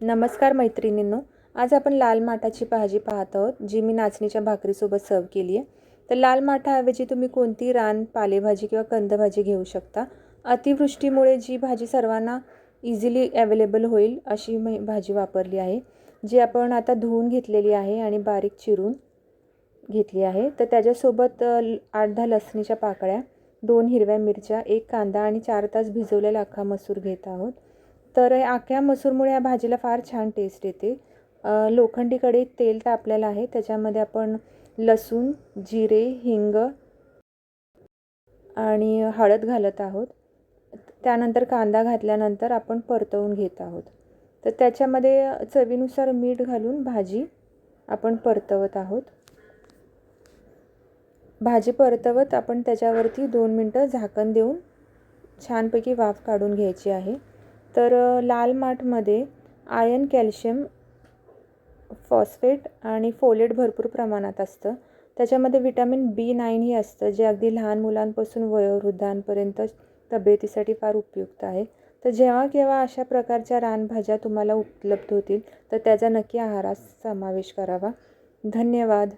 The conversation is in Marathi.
नमस्कार मैत्रिणींनो आज आपण लाल माठाची भाजी पाहत आहोत जी मी नाचणीच्या भाकरीसोबत सर्व केली आहे. तर लाल माठाऐवजी तुम्ही कोणती रान पालेभाजी किंवा कंदभाजी घेऊ शकता. अतिवृष्टीमुळे जी भाजी सर्वांना इझिली अवेलेबल होईल अशी मी भाजी वापरली आहे जी आपण आता धुवून घेतलेली आहे आणि बारीक चिरून घेतली आहे. तर त्याच्यासोबत ल- आठ दहा लसणीच्या पाकळ्या दोन हिरव्या मिरच्या एक कांदा आणि चार तास भिजवलेला अख्खा मसूर घेत आहोत. तर आख्या मसूरमुळे या भाजीला फार छान टेस्ट येते. लोखंडीकडे तेल तर तेल तापलेलं आहे. त्याच्यामध्ये आपण लसूण जिरे हिंग आणि हळद घालत आहोत. त्यानंतर कांदा घातल्यानंतर आपण परतवून घेत आहोत. तर त्याच्यामध्ये चवीनुसार मीठ घालून भाजी आपण परतवत आहोत. भाजी परतवत आपण त्याच्यावरती दोन मिनटं झाकण देऊन छानपैकी वाफ काढून घ्यायची आहे. तर लाल माठमध्ये आयन कॅल्शियम फॉस्फेट आणि फोलेट भरपूर प्रमाणात असतं. त्याच्यामध्ये विटॅमिन बी नाईनही असतं जे अगदी लहान मुलांपासून वयोवृद्धांपर्यंत तब्येतीसाठी फार उपयुक्त आहे. तर जेव्हा केव्हा अशा प्रकारच्या रानभाज्या तुम्हाला उपलब्ध होतील तर त्याचा नक्की आहारात समावेश करावा. धन्यवाद.